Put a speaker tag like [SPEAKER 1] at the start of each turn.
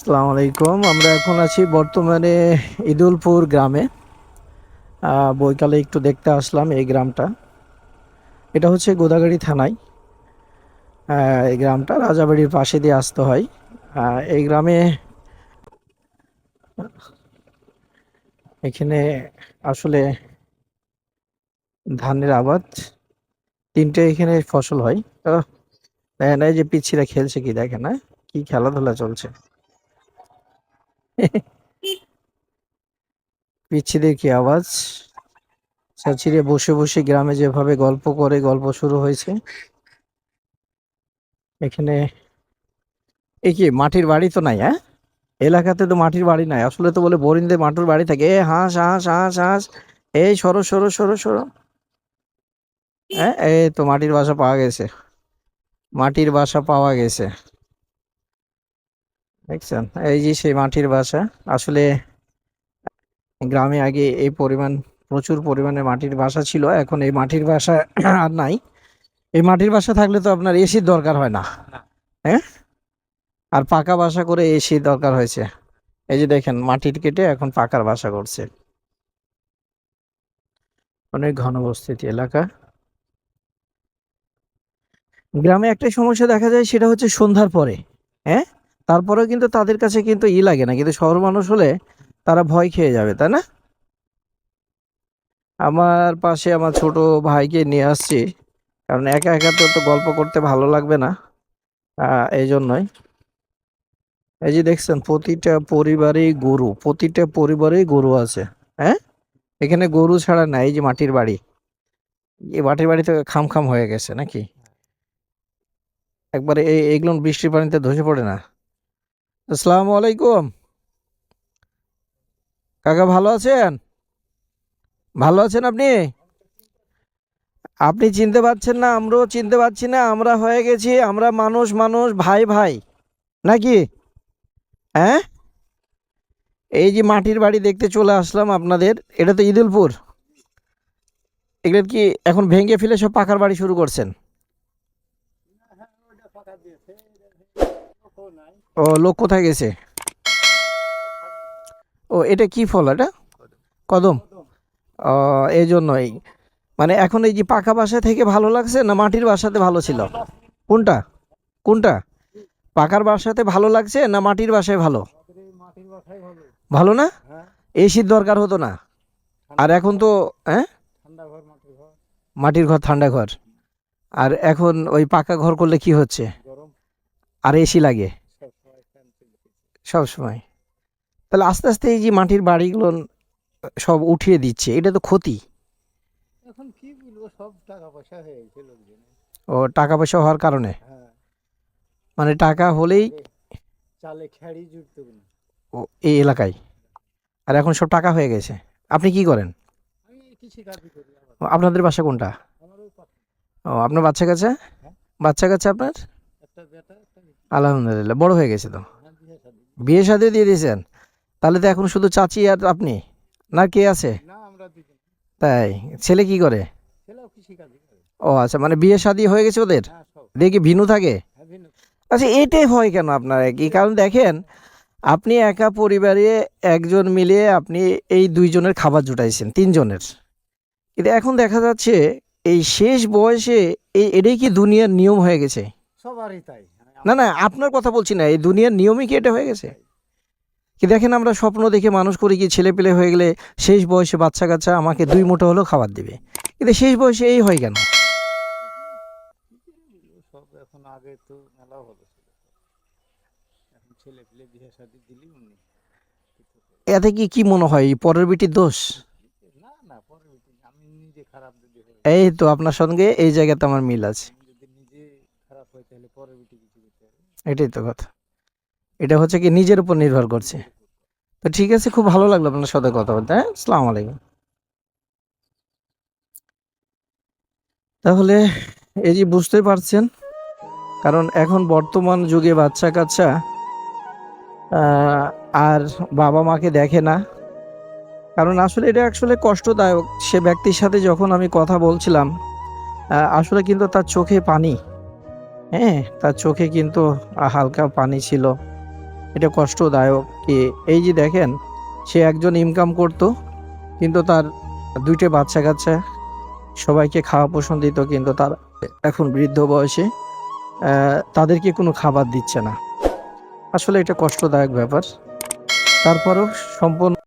[SPEAKER 1] আসসালামু আলাইকুম। আমরা এখন আছি বর্তমানে ইদুলপুর গ্রামে। বৈকালে একটু দেখতে আসলাম এই গ্রামটা। এটা হচ্ছে গোদাগাড়ি থানায়। এই গ্রামটা রাজাবাড়ির পাশে দিয়ে আসতে হয়। এই গ্রামে এখানে আসলে ধানের আবাদ তিনটে এখানে ফসল হয়। দেখেন এই যে পিচ্ছিরা খেলছে কি দেখে না কি খেলাধুলা চলছে। পিচ্ছিদের কি আওয়াজ? চাচিরে বসে বসে গ্রামে যেভাবে গল্প করে, গল্প শুরু হয়েছে। এখানে এ কি, মাটির বাড়ি তো নাই হ্যাঁ? এলাকাতে তো মাটির বাড়ি নাই। আসলে তো বলে বরিন্দে মাটির বাড়ি থাকে। এ হাঁস হাঁস হাঁস হাঁস। এই সরো সরো সরো সরো। হ্যাঁ এই তো মাটির বাসা পাওয়া গেছে। মাটির বাসা পাওয়া গেছে। দেখছেন? এই যে সেই মাটির বাসা আসলে গ্রামে আগে এই পরিমাণ প্রচুর পরিমাণে মাটির বাসা ছিল এখন এই মাটির বাসা আর নাই। এই মাটির বাসা থাকলে তো আপনার এসির দরকার হয় না। হ্যাঁ? আর পাকা বাসা করে এসি দরকার হয়েছে। এই যে দেখেন মাটির কেটে এখন পাকার বাসা করছে। অনেক ঘনবসতিত এলাকা। গ্রামে একটাই সমস্যা দেখা যায় সেটা হচ্ছে সন্ধ্যার পরে। হ্যাঁ? তারপরেও কিন্তু তাদের কাছে কিন্তু ই লাগে না। কিন্তু শহর মানুষ হলে তারা ভয় খেয়ে যাবে, তাই না? আমার পাশে আমার ছোট ভাইকে নিয়ে আসছি। কারণ একা একা তো তো গল্প করতে ভালো লাগবে না। এই জন্যই এই যে দেখছেন, প্রতিটা পরিবারেই গরু, প্রতিটা পরিবারেই গরু আছে হ্যাঁ? এখানে গরু ছাড়া নাই, এই যে মাটির বাড়ি। এই মাটির বাড়ি তো খাম খাম হয়ে গেছে নাকি? একবারে এই বৃষ্টির পানিতে ধসে পড়ে না? আসসালামু আলাইকুম। কাকা ভালো আছেন? ভালো আছেন আপনি? আপনি চিনতে পারছেন না, আমরাও চিনতে পারছি না, আমরা হয়ে গেছি, আমরা মানুষ মানুষ, ভাই ভাই। নাকি? হ্যাঁ? এই যে মাটির বাড়ি দেখতে চলে আসলাম আপনাদের, এটা তো ইদুলপুর এগুলো কি এখন ভেঙে ফেলে সব পাকার বাড়ি শুরু করছেন? ও, লোক কোথায় গেছে? ও, এটা কি ফল এটা? কদম। এই জন্যই মানে এখন এই যে পাকা বাসা থেকে ভালো লাগছে না মাটির বাসাতে ভালো ছিল? কোনটা? কোনটা? পাকার বাসাতে ভালো লাগছে না মাটির বাসায় ভালো? ভালো না? এসির দরকার হতো না। আর এখন তো হ্যাঁ? মাটির ঘর, ঠান্ডা ঘর। আর এখন ওই পাকা ঘর করলে কি হচ্ছে? আর এসি লাগে। সব সময় তাহলে আস্তে আস্তে এই যে মাটির বাড়িগুলো সব উঠিয়ে দিচ্ছে এটা তো ক্ষতি।
[SPEAKER 2] এখন কি বলব সব টাকা পয়সা হয়ে গেছে লোকজনের।
[SPEAKER 1] ও টাকা পয়সা হওয়ার কারণে?
[SPEAKER 2] হ্যাঁ।
[SPEAKER 1] মানে টাকা হলেই
[SPEAKER 2] চালে খেয়ারি জুটতো না।
[SPEAKER 1] ও এই এলাকায়। আর এখন সব টাকা হয়ে গেছে। আপনি কি করেন?
[SPEAKER 2] আমি কৃষি কাজ করি
[SPEAKER 1] আপনাদের বাসা কোনটা? ও আপনার বাচ্চা কাছে? বাচ্চা কাছে আপনার। আলহামদুলিল্লাহ বড় হয়ে গেছে তো?
[SPEAKER 2] হ্যাঁ বিয়ে শাদী
[SPEAKER 1] দিয়ে দিয়েছেন? তাহলে তো এখন শুধু চাচি আর আপনি? না কে আছে? তাই? ছেলে কি করে? ও আচ্ছা মানে বিয়ে শাদী হয়ে গেছে ওদের?
[SPEAKER 2] হ্যাঁ
[SPEAKER 1] দেখি ভিনু থাকে?
[SPEAKER 2] হ্যাঁ
[SPEAKER 1] আচ্ছা এটাই হয় কেন আপনার? কি কারণ দেখেন আপনি একা পরিবারে একজন মিলে আপনি এই দুইজনের খাবার জুটাইছেন তিনজনের। কিন্তু এখন দেখা যাচ্ছে এই শেষ বয়সে এই এটাই কি দুনিয়ার নিয়ম হয়ে গেছে?
[SPEAKER 2] সবারই তাই।
[SPEAKER 1] না না আপনার কথা বলছি না এই দুনিয়ার নিয়মই কি এটা হয়ে গেছে? কি দেখেন আমরা স্বপ্ন দেখে মানুষ করি কি ছেলে পেলে হয়ে গেলে শেষ বয়সে বাচ্চা কাচ্চা আমাকে দুই মুঠো হলেও খাবার দিবে। কিন্তু শেষ বয়সে এই হয় কেন?
[SPEAKER 2] এখন আগে তো মেলা ভালো এখন ছেলে পেলে বিয়ে শাদী দিলি উনি।
[SPEAKER 1] এতে কি কি মনে হয় পরের বিটির দোষ?
[SPEAKER 2] না না পরে ওইটা আমি নিজে খারাপ
[SPEAKER 1] এই তো আপনার সঙ্গে এই জায়গাতে আমার মিল আছে
[SPEAKER 2] আমি যদি নিজে খারাপ হয় তাহলে পরে বিটি কিছু করতে হবে
[SPEAKER 1] এটাই তো কথা। এটা হচ্ছে কি নিজের উপর নির্ভর করছে। তো ঠিক আছে, খুব ভালো লাগল আপনার সাথে কথা বলতে হ্যাঁ? আসসালামু আলাইকুম। তাহলে এই যে বুঝতে পারছেন, কারণ এখন বর্তমান যুগে বাচ্চা কাচ্চা আর বাবা মাকে দেখে না। কারণ আসলে এটা আসলে কষ্টদায়ক। সে ব্যক্তির সাথে যখন আমি কথা বলছিলাম আসলে কিন্তু তার চোখে পানি। হ্যাঁ তার চোখে কিন্তু হালকা পানি ছিল। এটা কষ্টদায়ক কি? এই যে দেখেন, সে একজন ইনকাম করতো, কিন্তু তার দুইটা বাচ্চা কাচ্চা, সবাইকে খাওয়া পোষণ দিত, কিন্তু তার এখন বৃদ্ধ বয়সে তাদেরকে কোনো খাবার দিচ্ছে না। আসলে এটা কষ্টদায়ক ব্যাপার। তারপরেও সম্পূর্ণ